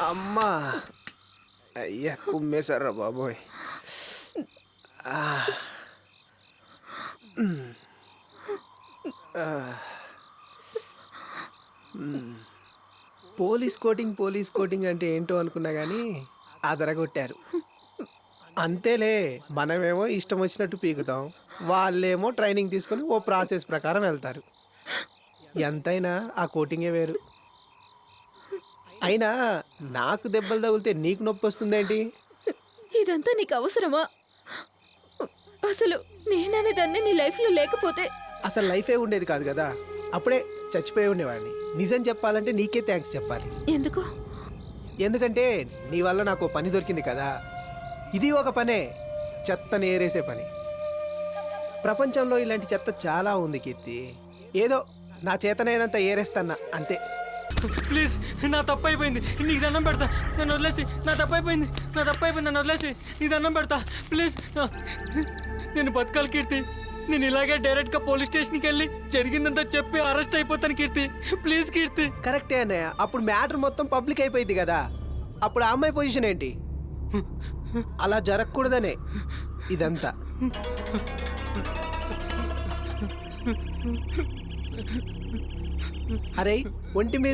అమ్మా! అయ్యా కుమ్మేశారా బాబోయ్. పోలీస్ కోటింగ్ పోలీస్ కోటింగ్ అంటే ఏంటో అనుకున్నా కానీ అదరగొట్టారు. అంతేలే మనమేమో ఇష్టం వచ్చినట్టు పీకుతాం. వాళ్ళేమో ట్రైనింగ్ తీసుకొని ఓ ప్రాసెస్ ప్రకారం వెళ్తారు. ఎంతైనా ఆ కోటింగే వేరు. అయినా నాకు దెబ్బలు తగిలితే నీకు నొప్పి వస్తుందేంటి? ఇదంతా నీకు అవసరమా? అసలు నేననే దాన్ని నీ లైఫ్లో లేకపోతే అసలు లైఫే ఉండేది కాదు కదా. అప్పుడే చచ్చిపోయి ఉండేవాడిని. నిజం చెప్పాలంటే నీకే థ్యాంక్స్ చెప్పాలి. ఎందుకు? ఎందుకంటే నీ వల్ల నాకు పని దొరికింది కదా. ఇది ఒక పనే చెత్తని ఏరేసే పని. ప్రపంచంలో ఇలాంటి చెత్త చాలా ఉంది కీర్తి. ఏదో నా చేతనైనంత ఏరేస్తన్నా అంతే. ప్లీజ్ నా తప్పు అయిపోయింది నీకు దండం పెడతా. నన్ను వదిలేసి నా తప్పు అయిపోయింది నా తప్పు అయిపోయింది నన్ను వదిలేసి. నీ దండం పెడతా. ప్లీజ్ నేను బతకాలి కీర్తి. నేను ఇలాగే డైరెక్ట్గా పోలీస్ స్టేషన్కి వెళ్ళి జరిగిందంతా చెప్పి అరెస్ట్ అయిపోతాను కీర్తి. ప్లీజ్ కీర్తి. కరెక్టే అన్నయ్య. అప్పుడు మ్యాటర్ మొత్తం పబ్లిక్ అయిపోయింది కదా. అప్పుడు ఆ అమ్మాయి పొజిషన్ ఏంటి? అలా జరగకూడదనే. ఇదంతా. అరే ఒంటి మీద